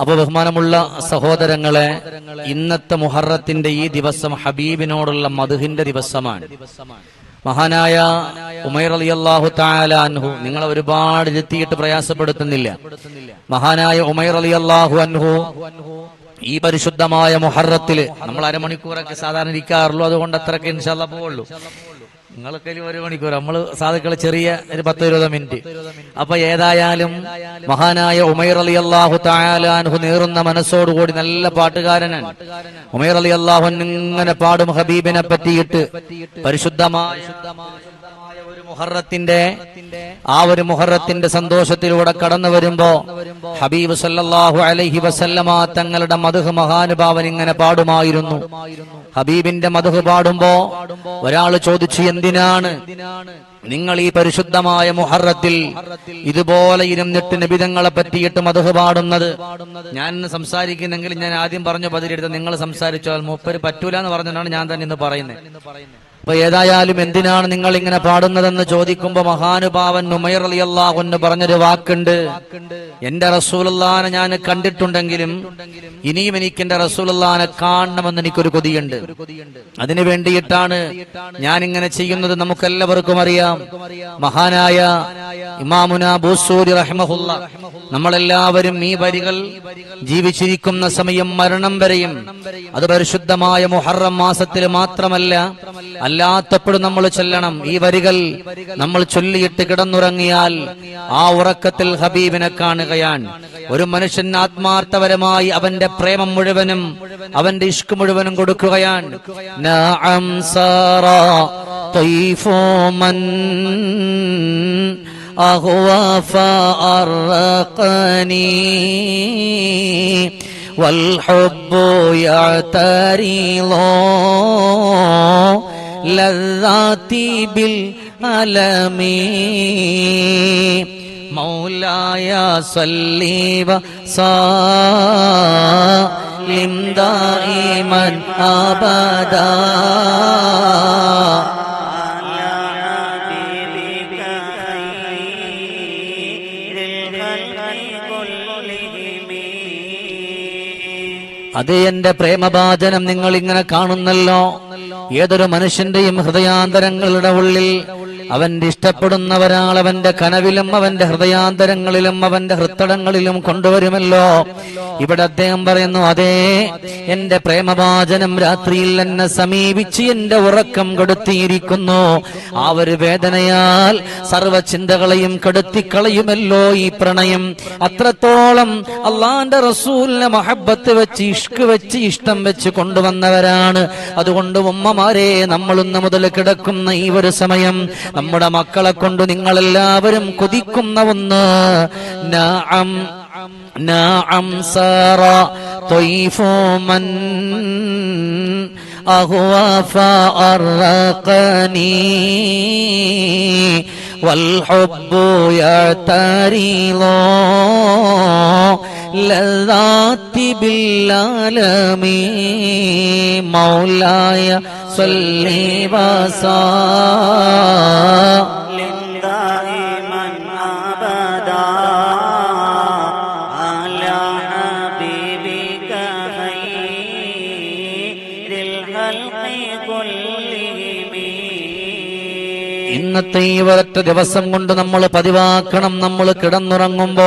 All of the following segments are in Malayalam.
അപ്പൊ ബഹുമാനമുള്ള സഹോദരങ്ങളെ ഇന്നത്തെ മുഹറത്തിന്റെ ഈ ദിവസം ഹബീബിനോടുള്ള മധുഹിന്റെ ദിവസമാണ്. മഹാനായ ഉമൈർ അലി അള്ളാഹു താലാൻഹു നിങ്ങൾ ഒരുപാട് ഇരുത്തിയിട്ട് പ്രയാസപ്പെടുത്തുന്നില്ല. മഹാനായ ഉമൈർ അലി അള്ളാഹു അൻഹു ഈ പരിശുദ്ധമായ മുഹറത്തിൽ നമ്മൾ അരമണിക്കൂറൊക്കെ സാധാരണ ഇരിക്കാറുള്ളൂ അതുകൊണ്ട് അത്രയ്ക്ക് ഇൻഷാല്ല പോവുള്ളൂ. നിങ്ങൾക്ക് ഒരു മണിക്കൂർ. നമ്മൾ സാധുക്കൾ ചെറിയ ഒരു പത്ത് ഇരുപത് മിനിറ്റ്. അപ്പൊ ഏതായാലും മഹാനായ ഉമൈർ അലി അള്ളാഹു തായാലാൻഹു നേറുന്ന മനസ്സോടുകൂടി നല്ല പാട്ടുകാരനാണ്. ഉമൈർ അലി അള്ളാഹു ഇങ്ങനെ പാടും ഹബീബിനെ പറ്റിയിട്ട് പരിശുദ്ധമായ മുഹറത്തിന്റെ ആ ഒരു മുഹറത്തിന്റെ സന്തോഷത്തിലൂടെ കടന്നു വരുമ്പോ ഹബീബ് സല്ലാഹു അലഹി വസല്ലമ തങ്ങളുടെ മധുഹ് മഹാനുഭാവൻ ഇങ്ങനെ പാടുമായിരുന്നു. ഹബീബിന്റെ മധുഹ് പാടുമ്പോ ഒരാൾ ചോദിച്ചു എന്തിനാണ് നിങ്ങൾ ഈ പരിശുദ്ധമായ മുഹറത്തിൽ ഇതുപോലെ ഇരുന്നിട്ട് നിബിതങ്ങളെ പറ്റിയിട്ട് മധുഹ് പാടുന്നത്? ഞാൻ സംസാരിക്കുന്നെങ്കിൽ ഞാൻ ആദ്യം പറഞ്ഞു പതിരെടുത്ത് നിങ്ങൾ സംസാരിച്ചാൽ മൂപ്പര് പറ്റൂല എന്ന് പറഞ്ഞിട്ടാണ് ഞാൻ തന്നെ ഇന്ന് പറയുന്നത് അപ്പൊ ഏതായാലും എന്തിനാണ് നിങ്ങൾ ഇങ്ങനെ പാടുന്നതെന്ന് ചോദിക്കുമ്പോ മഹാനുഭാവൻ നുമൈർ അലി അള്ളാഹുന്ന് പറഞ്ഞൊരു വാക്കുണ്ട്. എന്റെ റസൂലുള്ളാനെ ഞാൻ കണ്ടിട്ടുണ്ടെങ്കിലും ഇനിയും എനിക്ക് എന്റെ റസൂലുള്ളാനെ കാണണമെന്ന് എനിക്കൊരു കൊതിയുണ്ട്. അതിനു വേണ്ടിയിട്ടാണ് ഞാൻ ഇങ്ങനെ ചെയ്യുന്നത് നമുക്കെല്ലാവർക്കും അറിയാം. മഹാനായ ഇമാമുന ബൂസൂരി റഹ്മഹുല്ല നമ്മളെല്ലാവരും ഈ വരികൾ ജീവിച്ചിരിക്കുന്ന സമയം മരണം വരെയും അത് പരിശുദ്ധമായ മുഹറം മാസത്തിൽ മാത്രമല്ല അല്ലാത്തപ്പോഴും നമ്മൾ ചൊല്ലണം ഈ വരികൾ നമ്മൾ ചൊല്ലിയിട്ട് കിടന്നുറങ്ങിയാൽ ആ ഉറക്കത്തിൽ ഹബീബിനെ കാണുകയാണ് ഒരു മനുഷ്യൻ ആത്മാർത്ഥപരമായി അവന്റെ പ്രേമം മുഴുവനും അവന്റെ ഇഷ്ക് മുഴുവനും കൊടുക്കുകയാണ് നഅം സാറാ طيف من أغوى فأرقني والحب يعترض لذاتي بالعلم مولاي صلي وسلم دائما آبدا. അത് എന്റെ പ്രേമഭാചനം നിങ്ങൾ ഇങ്ങനെ കാണുന്നല്ലോ. ഏതൊരു മനുഷ്യന്റെയും ഹൃദയാന്തരങ്ങളുടെ ഉള്ളിൽ അവന്റെ ഇഷ്ടപ്പെടുന്നവരാൾ അവന്റെ കനവിലും അവന്റെ ഹൃദയാന്തരങ്ങളിലും അവന്റെ ഹൃത്തടങ്ങളിലും കൊണ്ടുവരുമല്ലോ. ഇവിടെ അദ്ദേഹം പറയുന്നു അതേ എന്റെ പ്രേമവാചനം രാത്രിയിൽ എന്നെ സമീപിച്ച് എന്റെ ഉറക്കം കെടുത്തിയിരിക്കുന്നു. ആ ഒരു വേദനയാൽ സർവചിന്തകളെയും കെടുത്തിക്കളയുമല്ലോ ഈ പ്രണയം. അത്രത്തോളം അള്ളാന്റെ റസൂലിനെ മഹബത്ത് വെച്ച് ഇഷ്ക് വെച്ച് ഇഷ്ടം വെച്ച് കൊണ്ടുവന്നവരാണ്. അതുകൊണ്ട് ഉമ്മമാരെ നമ്മളൊന്ന് മുതൽ കിടക്കുന്ന ഈ ഒരു സമയം നമ്മുടെ മക്കളെ കൊണ്ട് നിങ്ങളെല്ലാവരും കൊതിക്കുന്ന ഒന്ന്. നഅം സാറ മൻ അഹ്വാ ഫഅർഖനി والحب يعترض لذات بالعالم مولاي صل وسلم. ഇന്നത്തെ ഈ ഒരൊറ്റ ദിവസം കൊണ്ട് നമ്മൾ പതിവാക്കണം. നമ്മൾ കിടന്നുറങ്ങുമ്പോ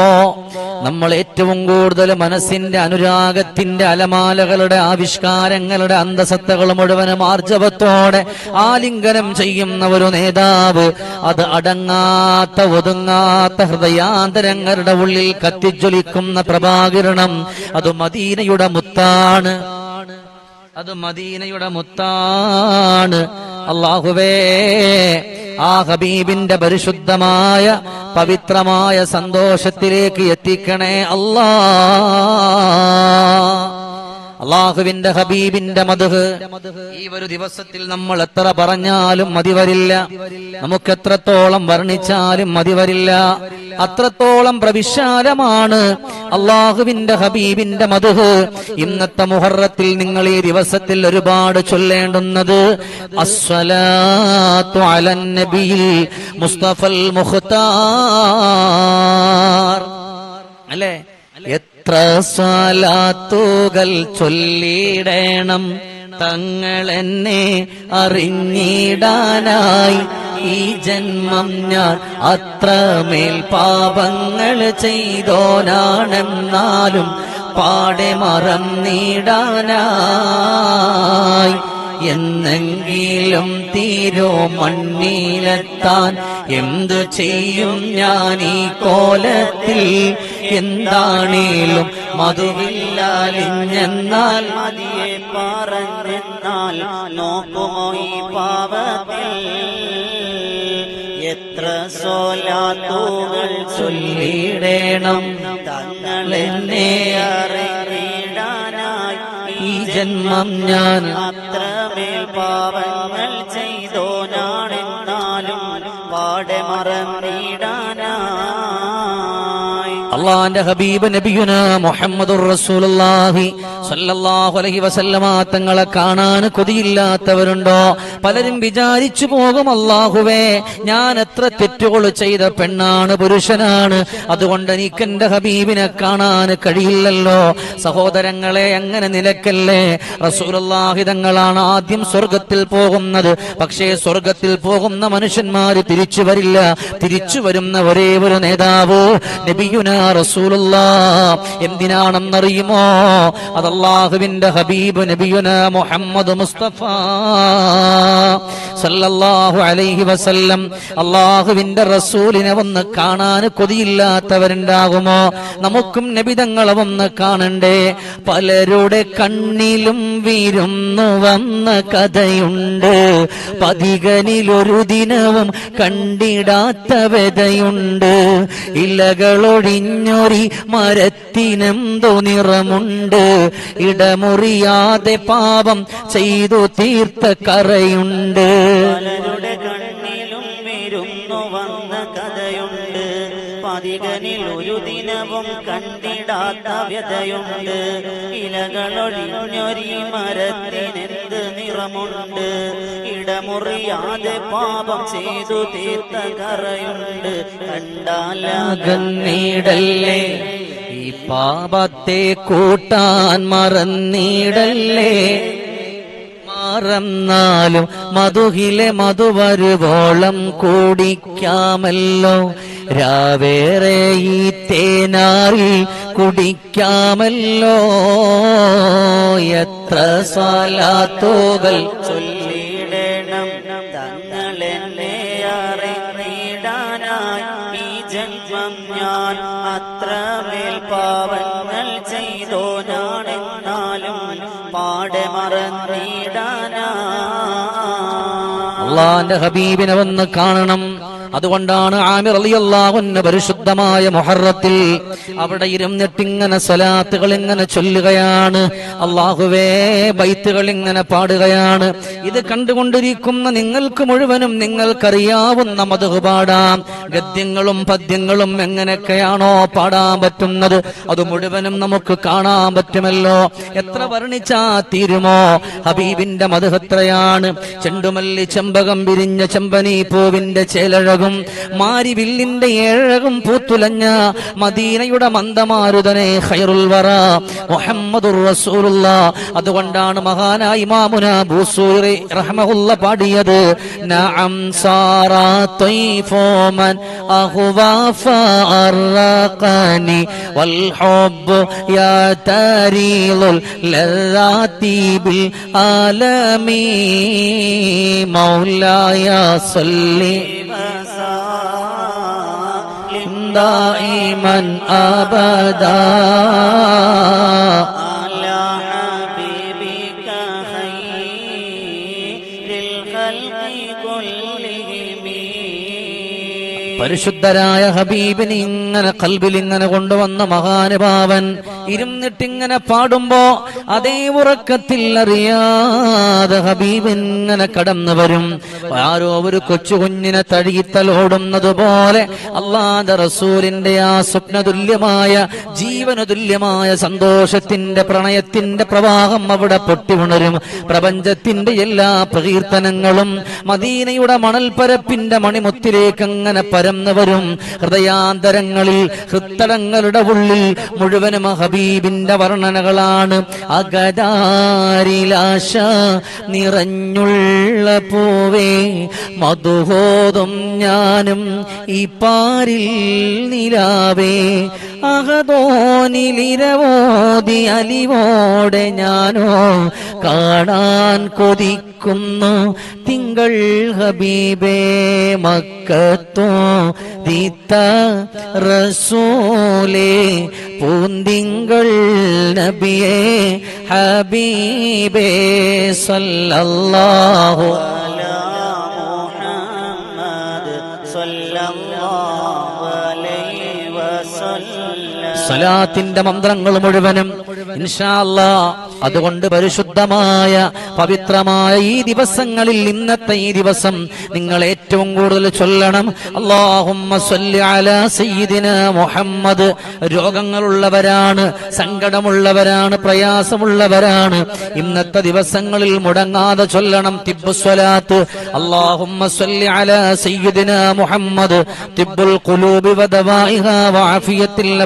നമ്മൾ ഏറ്റവും കൂടുതൽ മനസ്സിന്റെ അനുരാഗത്തിന്റെ അലമാലകളുടെ ആവിഷ്കാരങ്ങളുടെ അന്തസത്തകൾ മുഴുവനും ആർജവത്തോടെ ആലിംഗനം ചെയ്യുന്ന ഒരു നേതാവ് അത് അടങ്ങാത്ത ഒതുങ്ങാത്ത ഹൃദയാന്തരങ്ങളുടെ ഉള്ളിൽ കത്തിജ്വലിക്കുന്ന പ്രഭാകരണം. അത് മദീനയുടെ മുത്താണ്. അത് മദീനയുടെ മുത്താണ്. അള്ളാഹുവേ ആ ഹബീബിന്റെ പരിശുദ്ധമായ പവിത്രമായ സന്തോഷത്തിലേക്ക് എത്തിക്കണേ അല്ലാ. അള്ളാഹുവിന്റെ ഹബീബിന്റെ മധുഹ്. ഈ ഒരു ദിവസത്തിൽ നമ്മൾ എത്ര പറഞ്ഞാലും മതി വരില്ല. നമുക്ക് എത്രത്തോളം വർണിച്ചാലും മതി വരില്ല. അത്രത്തോളം പ്രവിശാലമാണ് അള്ളാഹുവിന്റെ ഹബീബിന്റെ മധുഹ്. ഇന്നത്തെ മുഹറത്തിൽ നിങ്ങൾ ഈ ദിവസത്തിൽ ഒരുപാട് ചൊല്ലേണ്ടുന്നത് മുസ്തഫൽ അല്ലേ? എത്ര സാലാത്തുകൾ ചൊല്ലിടണം. തങ്ങൾ എന്നെ അറിഞ്ഞിടാനായി ഈ ജന്മം ഞാൻ അത്രമേൽ പാപങ്ങൾ ചെയ്തോനാണെന്നാലും പാടെ മറന്നിടാനായി. എന്നെങ്കിലും തീരോ മണ്ണിലെത്താൻ എന്തു ചെയ്യും ഞാൻ ഈ കോലത്തിൽ? എന്താണേലും മധുവില്ലാലിഞ്ഞെന്നാൽ മതിയെ പറഞ്ഞെന്നാൽ നോക്കുമോ ഈ പാപത്തിൽ? എത്ര സോലാത്തൂകൾ ചൊല്ലിടേണം തങ്ങൾ ഈ ജന്മം ഞാൻ. അത്രമേൽ പാപങ്ങൾ ചെയ്തോനാണെന്നാലും പാടെ മറന്നിടാനായി അള്ളാന്റെ ഹബീബ് നബിയുന മുഹമ്മദുർ റസൂലുള്ളാഹി സല്ലല്ലാഹു അലൈഹി വസല്ലമ തങ്ങളെ കാണാൻ കൊതിയില്ലാത്തവരുണ്ടോ? പലരും വിചാരിച്ചു പോകും അള്ളാഹുവേ ഞാൻ എത്ര തെറ്റുകൾ ചെയ്ത പെണ്ണാണ് പുരുഷനാണ്. അതുകൊണ്ട് എനിക്ക് എന്റെ ഹബീബിനെ കാണാൻ കഴിയില്ലല്ലോ. സഹോദരങ്ങളെ അങ്ങനെ നിലക്കല്ലേ? റസൂലുള്ളാഹി തങ്ങളാണ് ആദ്യം സ്വർഗത്തിൽ പോകുന്നത്. പക്ഷേ സ്വർഗത്തിൽ പോകുന്ന മനുഷ്യന്മാര് തിരിച്ചു വരില്ല. തിരിച്ചു വരുന്ന ഒരേ ഒരു നേതാവ് നബിയുന റസൂലുള്ള എന്തിനാണെന്നറിയുമോ? അത് അള്ളാഹുവിന്റെ ഹബീബ് നബിയുന മുഹമ്മദ് മുസ്തഫ സല്ലല്ലാഹു അലൈഹി വസല്ലം. അള്ളാഹുവിന്റെ റസൂലിനെ വന്ന് കാണാൻ കൊതിയില്ലാത്തവരുണ്ടാകുമോ? നമുക്കും നബിതങ്ങളെ വന്ന് കാണണ്ടേ? പലരുടെ കണ്ണിലും വീരുന്നു വന്ന കഥയുണ്ട്. പതികനിലൊരു ദിനവും കണ്ടിടാത്ത വ്യതയുണ്ട്. ഇലകളൊഴിഞ്ഞൊരി മരത്തിനെന്തോ നിറമുണ്ട്. ഇടമുറിയാതെ പാപം ചെയ്തു തീർത്ത കറയുണ്ട്. പതികനിൽ ഒരു ദിനവും കണ്ടിടാത്ത വ്യതയുണ്ട് ഇലകളൊഴിഞ്ഞൊരി മരത്തിനെന്ത് നിറമുണ്ട്. ഇടമുറിയാതെ പാപം ചെയ്തു തീർത്ത കറയുണ്ട്. കണ്ടാല അകന്നിടല്ലേ ഈ പാപത്തെ കൂട്ടാൻ മറന്നീടല്ലേ? മാറന്നാലും മധുഹിലെ മധുവരുവോളം കൂടിക്കാമല്ലോ. രാവേറെ ഈ തേനാറിൽ കുടിക്കാമല്ലോ. എത്ര സ്വാലാത്തോകൾ ചൊല്ലിടണം. തങ്ങളെന്നെ ഈ ജന്മം ഞാൻ അത്രമേൽ പാവങ്ങൾ പാടെ അള്ളാന്റെ ഹബീബിനെ വന്ന് കാണണം. അതുകൊണ്ടാണ് ആമിർ അലിയല്ലാവുന്ന പരിശുദ്ധമായ മൊഹറത്തിൽ അവിടെ ഇരുന്നിട്ടിങ്ങനെ സ്വലാത്തുകൾ ഇങ്ങനെ ചൊല്ലുകയാണ്. അള്ളാഹുവേ ബൈത്തുകൾ ഇങ്ങനെ പാടുകയാണ്. ഇത് കണ്ടുകൊണ്ടിരിക്കുന്ന നിങ്ങൾക്ക് മുഴുവനും നിങ്ങൾക്കറിയാവുന്ന മധു പാടാം ഗദ്യങ്ങളും പദ്യങ്ങളും എങ്ങനെയൊക്കെയാണോ പാടാൻ പറ്റുന്നത്. അത് മുഴുവനും നമുക്ക് കാണാൻ പറ്റുമല്ലോ. എത്ര വർണിച്ചാ തീരുമോ? ഹബീബിന്റെ മധുഹത്രയാണ് ചെണ്ടുമല്ലി ചെമ്പകം വിരിഞ്ഞ ചെമ്പനി പൂവിന്റെ ചേലഴകും മാരിവില്ലിന്റെ ഏഴകും പൂത്തുലഞ്ഞ മദീനയുടെ മന്ദമാരുതനെ ഖൈറുൽ വറ മുഹമ്മദുർ റസൂലുള്ള. അതുകൊണ്ടാണ് മഹാനായ ഇമാമുന ബൂസൂരി റഹ്മഹുല്ല പാടിയത് നഅം സാറാ തൈഫോമൻ അഹുവാ ഫഅറഖനി വൽ ഹബ്ബ് യാ തരീലുൽ ലذാതി ബിൽ ആലമീ മൗലായ സല്ലി. دائما أبدا പരിശുദ്ധരായ ഹബീബിനെ ഇങ്ങനെ കൽബിൽ ഇങ്ങനെ കൊണ്ടുവന്ന മഹാനുഭാവൻ ഇരുന്നിട്ടിങ്ങനെ പാടുമ്പോ അതേ ഉറക്കത്തിൽ അറിയാതെ ഹബീബ് ഇങ്ങനെ കടന്നു വരും. ആരോ ഒരു കൊച്ചു കുഞ്ഞിനെ തഴുകിത്തലോടുന്നത് പോലെ അള്ളാന്റെ റസൂലിന്റെ ആ സ്വപ്നതുല്യമായ ജീവനതുല്യമായ സന്തോഷത്തിന്റെ പ്രണയത്തിന്റെ പ്രവാഹം അവിടെ പൊട്ടിയുണരും പ്രപഞ്ചത്തിന്റെ എല്ലാ പ്രകീർത്തനങ്ങളും മദീനയുടെ മണൽപ്പരപ്പിന്റെ മണിമുത്തിലേക്ക് അങ്ങനെ പരന്നു വരും ഹൃദയാന്തരങ്ങളിൽ ഹൃത്തടങ്ങളുടെ ഉള്ളിൽ മുഴുവനും ഹബീബിന്റെ വർണനകളാണ്. അഗതാരിലാശ നിറഞ്ഞുള്ള പോവേ മധുഹോതും ഞാനും ഈ പാരിൽ നിലാവേ. അഹതോനിലിരവോതി അലിവോടെ ഞാനോ കാണാൻ കൊതിക്കുന്നു തിങ്കൾ ഹബീബേ ബർക്കത്തും ദിത്ത റസൂലേ പൂന്തിങ്കൾ നബിയെ ഹബീബേ സല്ലല്ലാഹു സലാത്തിന്റെ മന്ത്രങ്ങൾ മുഴുവനും അതുകൊണ്ട് പരിശുദ്ധമായ പവിത്രമായ ഈ ദിവസങ്ങളിൽ ഇന്നത്തെ ഈ ദിവസം നിങ്ങൾ ഏറ്റവും കൂടുതൽ ചൊല്ലണം. സയ്യിദിന മുഹമ്മദ്. രോഗങ്ങളുള്ളവരാണ് സങ്കടമുള്ളവരാണ് പ്രയാസമുള്ളവരാണ്. ഇന്നത്തെ ദിവസങ്ങളിൽ മുടങ്ങാതെ ചൊല്ലണം. അലാ സയ്യിദിന മുഹമ്മദ്. തിബ്ബുൽ ഖുലൂബി വദവാഇഹ വഅഫിയത്തിൽ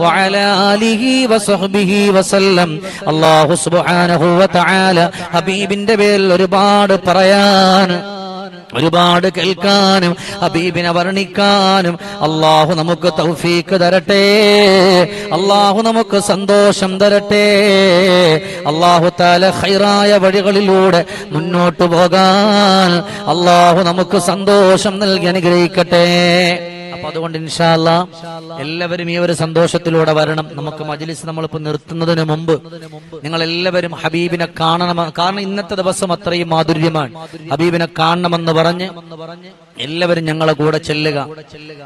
وعلى آله وصحبه وسلم الله سبحانه وتعالى ഹബീബിന്റെ പേരിൽ ഒരുപാട് പറയാൻ ഒരുപാട് കേൾക്കാനും ഹബീബിനെ വർണ്ണിക്കാനും അള്ളാഹു നമുക്ക് തൗഫീക്ക് തരട്ടെ അള്ളാഹു നമുക്ക് സന്തോഷം തരട്ടെ അള്ളാഹു താല ഹൈറായ വഴികളിലൂടെ മുന്നോട്ട് പോകാൻ അള്ളാഹു നമുക്ക് സന്തോഷം നൽകി അനുഗ്രഹിക്കട്ടെ അപ്പൊ അതുകൊണ്ട് ഇൻഷാല്ല എല്ലാവരും ഈ ഒരു സന്തോഷത്തിലൂടെ വരണം. നമുക്ക് മജ്ലിസ് നമ്മളിപ്പോ നിർത്തുന്നതിന് മുമ്പ് നിങ്ങൾ എല്ലാവരും ഹബീബിനെ കാണണം. കാരണം ഇന്നത്തെ ദിവസം അത്രയും മാധുര്യമാണ്. ഹബീബിനെ കാണണമെന്ന് പറഞ്ഞ് എല്ലാവരും ഞങ്ങളെ കൂടെ ചെല്ലുക.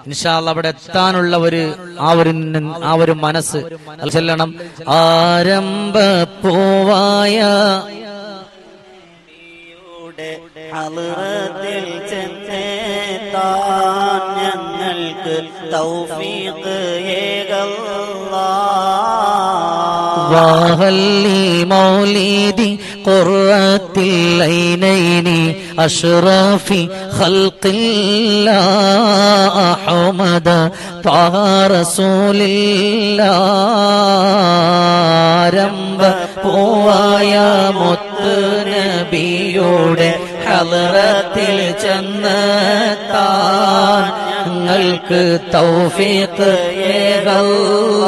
ഇൻഷാല്ല അവിടെ എത്താനുള്ള ഒരു ആ ഒരു ആ ഒരു മനസ്സ് ചെല്ലണം. ആരംഭ പോവായ യുടെ ചെന്നേ താൻ ഞങ്ങൾക്ക് തൗഫീഖ് ഏകല്ലാ വാഹല്ലി മൗലീദി ഖുർറത്തിൽ ലൈനൈനി അഷ്റഫി ഖൽഖില്ലാ അഹ്മദ ത്വാഹ റസൂലില്ലാ ആരംഭ പോവായ മുത്ത് നബിയുടെ ഹലറത്തിൽ ചെന്നെത്താൻ تک توفیق یہ الله.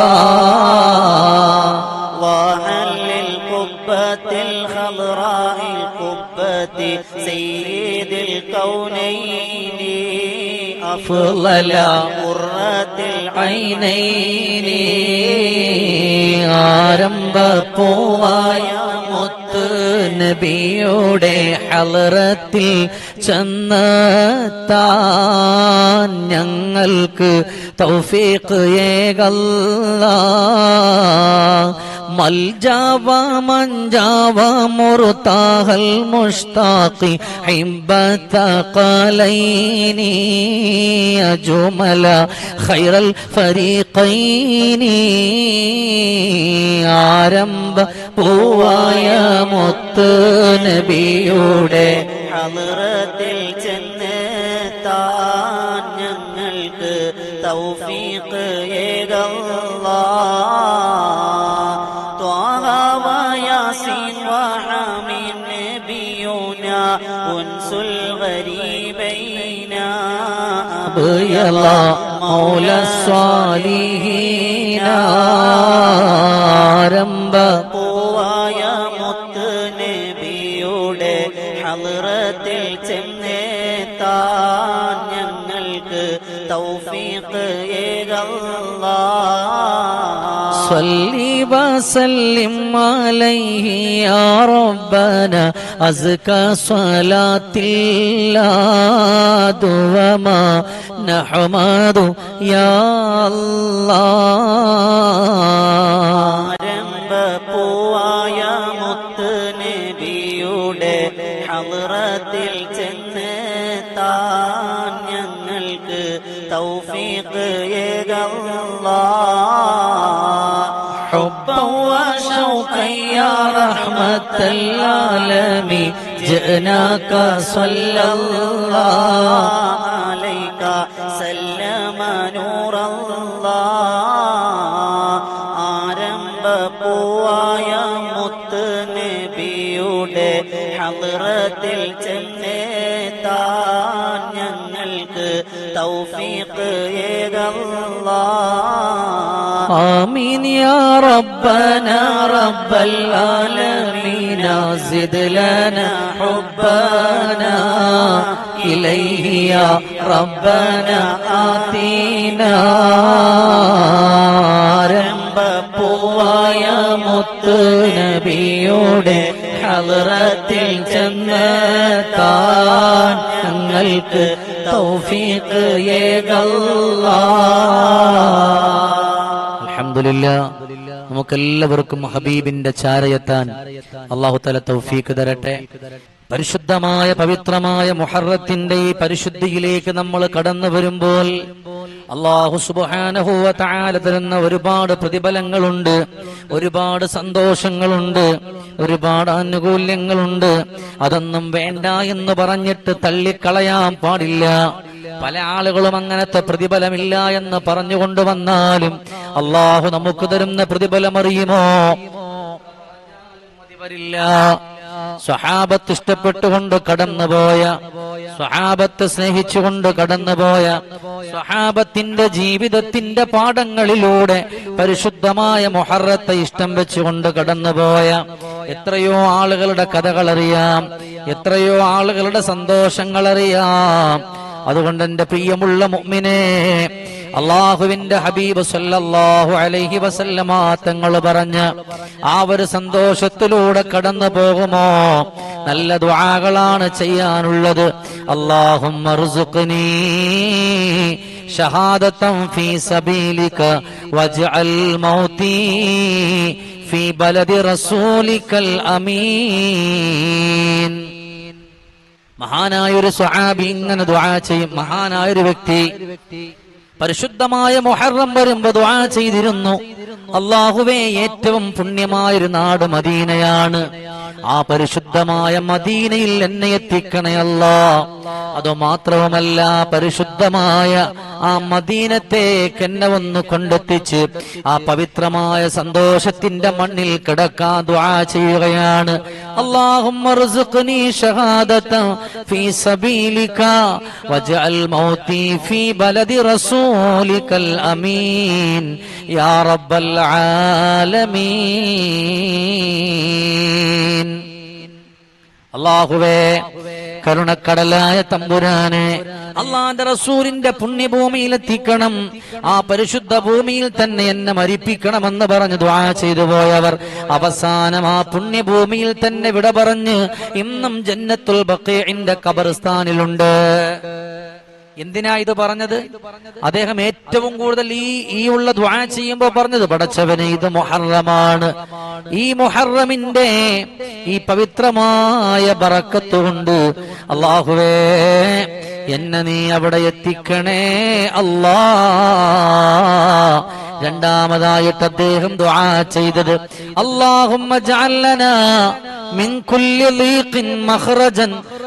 ضاعا للقبة الخضراء القبة سيد الكونين؟ أفضل قرة العينين. آرم بقوايا നബിയുടെ ഹലറത്തിൽ ചെന്നെത്താൻ ഞങ്ങൾക്ക് തൗഫീഖ് ഏകല്ല. മുഷ്താഖി ഖൈറൽ ആരംഭ പൂവായ മുത്ത് നബിയുടെ ഹമറത്തിൽ ചെന്ന് താൻ ഞങ്ങൾക്ക് തൗഫീഖ് ഏകല്ലാ. ത്വാഹ ആരംഭ صلي وسلم عليه يا ربنا. أزكى صلاة الله دوما نحمد يا الله. रहमतल्लालमी जना का सल्लल्लाह अलैका सल्लम നൂറല്ലാഹ് ആരംഭ പൂവായ മുത്ത് നബിയുടെ ഹദ്റത്തിൽ ചെന്നേത്താൻ ഞങ്ങൾക്ക് തൗഫീഖ് ഏകല്ലാഹ് آمين يا ربنا رب العالمين زد لنا حبنا إليه يا ربنا آتينا പൂവായ മുത്ത് നബിയുടെ ഹലറത്തിൽ ചെന്ന് താൻ ഞങ്ങൾക്ക് തൗഫീഖ് അൽഹംദുലില്ല നമുക്കെല്ലാവർക്കും ഹബീബിന്റെ ചാരയെത്താൻ അള്ളാഹു തല തൗഫീഖ് തരട്ടെ. പരിശുദ്ധമായ പവിത്രമായ മുഹറത്തിന്റെ ഈ പരിശുദ്ധിയിലേക്ക് നമ്മൾ കടന്നു വരുമ്പോൾ അള്ളാഹു സുബാനഹുവ താല തരുന്ന ഒരുപാട് പ്രതിഫലങ്ങളുണ്ട് ഒരുപാട് സന്തോഷങ്ങളുണ്ട് ഒരുപാട് ആനുകൂല്യങ്ങളുണ്ട്. അതൊന്നും വേണ്ട എന്ന് പറഞ്ഞിട്ട് തള്ളിക്കളയാൻ പാടില്ല. പല ആളുകളും അങ്ങനത്തെ പ്രതിഫലമില്ല എന്ന് പറഞ്ഞുകൊണ്ട് വന്നാലും അള്ളാഹു നമുക്ക് തരുന്ന പ്രതിഫലം അറിയുമോ? വരില്ല സ്വഹാബത്ത് ഇഷ്ടപ്പെട്ടുകൊണ്ട് കടന്നുപോയ സ്വഹാബത്ത് സ്നേഹിച്ചുകൊണ്ട് കടന്നുപോയ സ്വഹാബത്തിന്റെ ജീവിതത്തിന്റെ പാഠങ്ങളിലൂടെ പരിശുദ്ധമായ മൊഹറത്തെ ഇഷ്ടം വെച്ചുകൊണ്ട് കടന്നുപോയ എത്രയോ ആളുകളുടെ കഥകളറിയാം എത്രയോ ആളുകളുടെ സന്തോഷങ്ങൾ അറിയാം അതുകൊണ്ട് എന്റെ പ്രിയമുള്ള മുഅ്മിനെ അള്ളാഹുവിന്റെ ഹബീബ് സല്ലല്ലാഹു അലൈഹി വസല്ലമ തങ്ങൾ പറഞ്ഞ ആ ഒരു സന്തോഷത്തിലൂടെ കടന്നു പോകുമോ? നല്ല ദുആകളാണ് ചെയ്യാനുള്ളത്. അല്ലാഹുമ്മ ഷഹാദത്തം ഫീ സബീലിക വജ്അൽ മൗതി ഫീ ബലദി റസൂലിക്കൽ അമീൻ. മഹാനായൊരു സ്വഹാബി ഇങ്ങനെ ദുആ ചെയ്യും. മഹാനായൊരു വ്യക്തി പരിശുദ്ധമായ മുഹറം വരുമ്പോ ദുആ ചെയ്തിരുന്നു. അള്ളാഹുവേ ഏറ്റവും പുണ്യമായൊരു നാട് മദീനയാണ്. ആ പരിശുദ്ധമായ മദീനയിൽ എന്നെ എത്തിക്കണേ അല്ല അതുമാത്രവുമല്ല പരിശുദ്ധമായ ആ മദീനത്തേക്ക് എന്നെ ഒന്ന് കൊണ്ടെത്തിച്ച് ആ പവിത്രമായ സന്തോഷത്തിന്റെ മണ്ണിൽ കിടക്കാൻ ദ്വാ ചെയ്യുകയാണ്. അള്ളാഹും അള്ളാഹുവേ കരുണക്കടലായ തമ്പുരാനെ അള്ളാന്റെ റസൂലിന്റെ പുണ്യഭൂമിയിൽ എത്തിക്കണം ആ പരിശുദ്ധ ഭൂമിയിൽ തന്നെ എന്നെ മരിപ്പിക്കണമെന്ന് പറഞ്ഞു ദ്വാ ചെയ്തു പോയവർ അവസാനം ആ പുണ്യഭൂമിയിൽ തന്നെ വിട പറഞ്ഞ് ഇന്നും ജന്നത്തുൽ ബക്കീഇന്റെ ഖബർസ്ഥാനിലുണ്ട്. എന്തിനാ ഇത് പറഞ്ഞത്? അദ്ദേഹം ഏറ്റവും കൂടുതൽ ഈ ഈ ഉള്ള ദ്വാ ചെയ്യുമ്പോ പറഞ്ഞത് പടച്ചവന് ഇത് മൊഹറമാണ്. ഈ മൊഹറമിന്റെ ഈ പവിത്രമായ ബറക്കത്ത് കൊണ്ട് അള്ളാഹുവേ എന്നെ നീ അവിടെ എത്തിക്കണേ അല്ലാ. രണ്ടാമതായിട്ട് അദ്ദേഹം ദുആ ചെയ്തത്. അല്ലാഹുമ്മ മിൻ കുല്ലി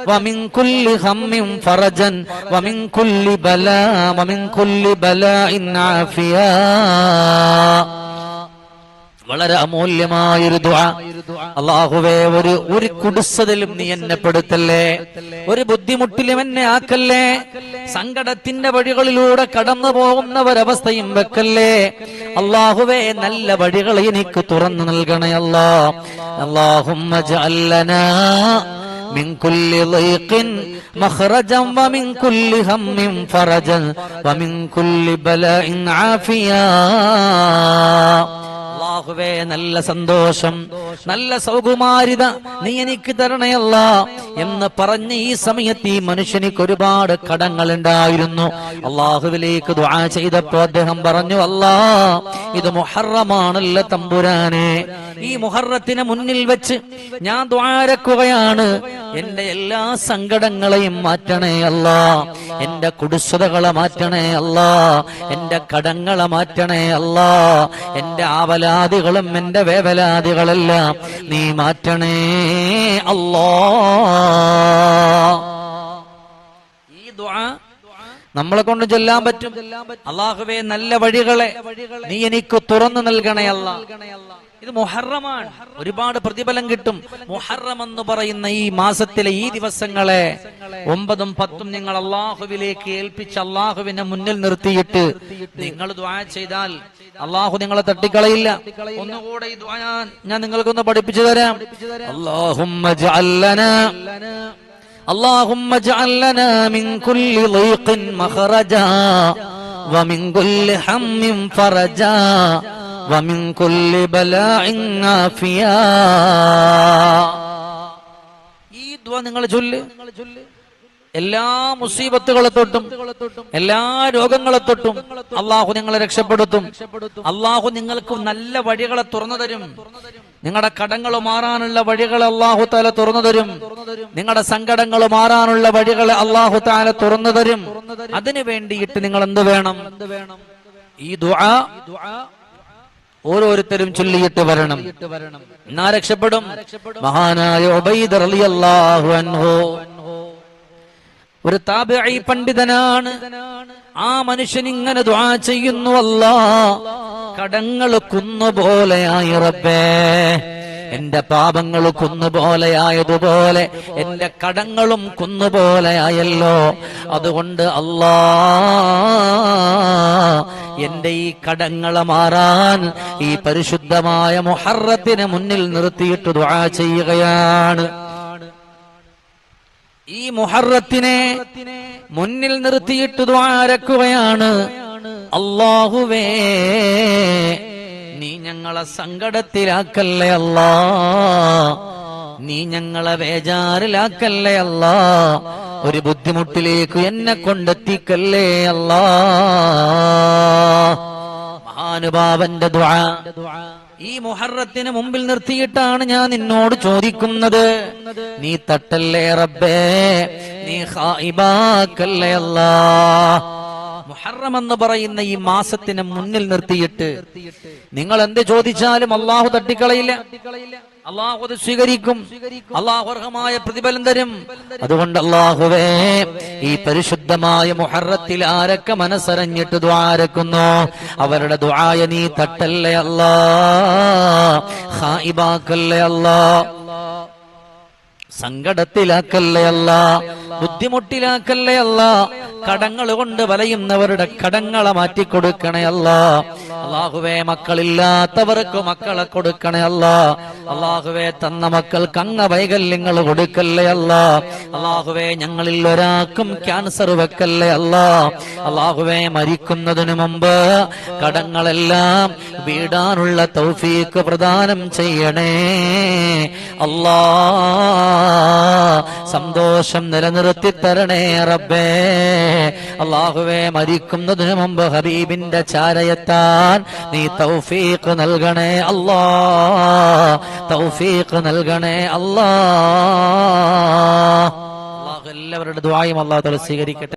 വമിൻ കുല്ലി ഫറജൻ വമിൻ കുല്ലി കുല്ലി ബലാഇൻ വളരെ അമൂല്യമായൊരു ദുആ അള്ളാഹുവേ ഒരു ഒരു കുടിസതിലും നീ എന്നെ പെടുത്തല്ലേ ഒരു ബുദ്ധിമുട്ടിലും എന്നെ ആക്കല്ലേ സങ്കടത്തിന്റെ വഴികളിലൂടെ കടന്നു പോകുന്ന ഒരവസ്ഥയും വെക്കല്ലേ അള്ളാഹുവേ നല്ല വഴികൾ എനിക്ക് തുറന്നു നൽകണേ അല്ലാ അള്ളാഹുമ്മ ജഅല്ലനാ من كل ضيق مخرجا ومن كل هم فرجا ومن كل بلاء عافيا അള്ളാഹുവേ നല്ല സന്തോഷം. നല്ല സൗകുമാരിത നീ എനിക്ക് തരണയല്ല എന്ന് പറഞ്ഞ ഈ സമയത്ത് ഈ മനുഷ്യനിക്ക് ഒരുപാട് കടങ്ങൾ ഉണ്ടായിരുന്നു അള്ളാഹുവിലേക്ക് ചെയ്തപ്പോ അദ്ദേഹം പറഞ്ഞു അല്ലാ ഇത് മുഹറമാണല്ലോ തമ്പുരാനെ. ഈ മുഹറത്തിന് മുന്നിൽ വെച്ച് ഞാൻ ദ്വാരക്കുകയാണ് എന്റെ എല്ലാ സങ്കടങ്ങളെയും മാറ്റണേ അല്ല. എന്റെ കുടിശ്വതകളെ മാറ്റണേ അല്ല. എന്റെ കടങ്ങളെ മാറ്റണേ അല്ല. എന്റെ ആവലാദികളും എന്റെ വേവലാദികളെല്ലാം നീ മാറ്റണേ അല്ലോ. ഈ നമ്മളെ കൊണ്ട് ചെല്ലാൻ പറ്റും. അള്ളാഹുവേ നല്ല വഴികളെ നീ എനിക്ക് തുറന്നു നൽകണേ അല്ല. ഇത് മുഹറമാണ്. ഒരുപാട് പ്രതിഫലം കിട്ടും. മുഹറം എന്ന് പറയുന്ന ഈ മാസത്തിലെ ഈ ദിവസങ്ങളെ ഒമ്പതും പത്തും നിങ്ങൾ അള്ളാഹുവിലേക്ക് ഏൽപ്പിച്ച് അള്ളാഹുവിനെ മുന്നിൽ നിർത്തിയിട്ട് നിങ്ങൾ ദ്വാ ചെയ്താൽ അള്ളാഹു നിങ്ങളെ തട്ടിക്കളയില്ല ഒന്നുകൂടെ ഈ ദ്വാ ഞാൻ- ഞാൻ നിങ്ങൾക്കൊന്ന് പഠിപ്പിച്ചു തരാം അള്ളാഹുമ്മ ജഅല്ലനാ اللهم اجعل لنا من كل ضيق مخرجا ومن كل هم فرجا ومن كل بلاء عافيا ഈ ദ്വ നിങ്ങൾ ചൊല്ല് എല്ലാ മുസീബത്തുകളെ തൊട്ടും എല്ലാ രോഗങ്ങളെ തൊട്ടും അള്ളാഹു നിങ്ങളെ രക്ഷപ്പെടുത്തും. അള്ളാഹു നിങ്ങൾക്ക് നല്ല വഴികളെ തുറന്നു തരും. നിങ്ങളുടെ കടങ്ങൾ മാറാനുള്ള വഴികൾ അള്ളാഹു താല തുറന്നു തരും. നിങ്ങളുടെ സങ്കടങ്ങൾ മാറാനുള്ള വഴികൾ അള്ളാഹു താല തുറന്നു തരും. അതിനു വേണ്ടിയിട്ട് നിങ്ങൾ എന്ത് വേണം? ഈ ദുആ ഓരോരുത്തരും ചൊല്ലിയിട്ട് വരണം. എന്നാ രക്ഷപ്പെടും. മഹാനായ ഒബൈദ് റളിയല്ലാഹു അൻഹു. ഒരു താബിഈ പണ്ഡിതനാണ്. ആ മനുഷ്യൻ ഇങ്ങനെ ദ്വാ ചെയ്യുന്നു അല്ല കടങ്ങൾ കുന്നുപോലെയായി റബ്ബേ. എന്റെ പാപങ്ങൾ കുന്നുപോലെയായതുപോലെ എന്റെ കടങ്ങളും കുന്നുപോലെയായല്ലോ അതുകൊണ്ട് അല്ലാ എന്റെ ഈ കടങ്ങളെ മാറാൻ ഈ പരിശുദ്ധമായ മുഹറത്തിന് മുന്നിൽ നിർത്തിയിട്ട് ദ്വാ ചെയ്യുകയാണ്. ഈ മുഹറത്തിനെ മുന്നിൽ നിർത്തിയിട്ട് ദ്വാരക്കുകയാണ് അള്ളാഹുവേ നീ ഞങ്ങളെ സങ്കടത്തിലാക്കല്ലേ അല്ലാ? നീ ഞങ്ങളെ വേജാറിലാക്കല്ലേ അല്ലാ? ഒരു ബുദ്ധിമുട്ടിലേക്ക് എന്നെ കൊണ്ടെത്തിക്കല്ലേ അല്ലാ? മഹാനുഭാവന്റെ ദുആ. ഈ മുഹറത്തിന് മുമ്പിൽ നിർത്തിയിട്ടാണ് ഞാൻ നിന്നോട് ചോദിക്കുന്നത്. നീ തട്ടല്ലേ റബ്ബേ? നീ ഖായിബാക്കല്ലേ അല്ലാ? മുഹറം എന്ന് പറയുന്ന ഈ മാസത്തിന് മുന്നിൽ നിർത്തിയിട്ട് നിങ്ങൾ എന്ത് ചോദിച്ചാലും അള്ളാഹു തട്ടിക്കളയില്ല. അള്ളാഹു അത് സ്വീകരിക്കും. അള്ളാഹു അർഹമായ പ്രതിഫലം തരും. അതുകൊണ്ട് അള്ളാഹുവേ ഈ പരിശുദ്ധമായ മുഹറത്തിൽ ആരൊക്കെ മനസ്സറിഞ്ഞിട്ട് ദ്വാരക്കുന്നു? അവരുടെ ദ്വായ നീ തട്ടല്ലേ അല്ലാ? ഹായിബാക്കല്ലേ അല്ലാ? സങ്കടത്തിലാക്കല്ലേ അല്ല ബുദ്ധിമുട്ടിലാക്കല്ലേ അല്ല കടങ്ങൾ കൊണ്ട് വലയുന്നവരുടെ കടങ്ങളെ മാറ്റിക്കൊടുക്കണേ അല്ല അള്ളാഹുവേ മക്കളില്ലാത്തവർക്ക് മക്കളെ കൊടുക്കണേ അല്ല അള്ളാഹുവേ തന്ന മക്കൾക്ക് അങ്ങ വൈകല്യങ്ങൾ കൊടുക്കല്ലേ അല്ല അള്ളാഹുവേ ഞങ്ങളിൽ ഒരാൾക്കും ക്യാൻസർ വെക്കല്ലേ അല്ല അള്ളാഹുവേ മരിക്കുന്നതിന് മുമ്പ് കടങ്ങളെല്ലാം വീടാനുള്ള തൗഫീക്ക് പ്രദാനം ചെയ്യണേ. അല്ലാ സന്തോഷം നിലനിർത്തി തരണേ റബ്ബേ. അള്ളാഹുവെ മരിക്കുന്നതിന് മുമ്പ് ഹബീബിന്റെ ചാരയെത്താൻ നീ തൗഫീഖ് നൽകണേ അല്ലാ. തൗഫീഖ് നൽകണേ അല്ലാ. എല്ലാവരുടെ ദ്വായും അള്ളാഹു സ്വീകരിക്കട്ടെ.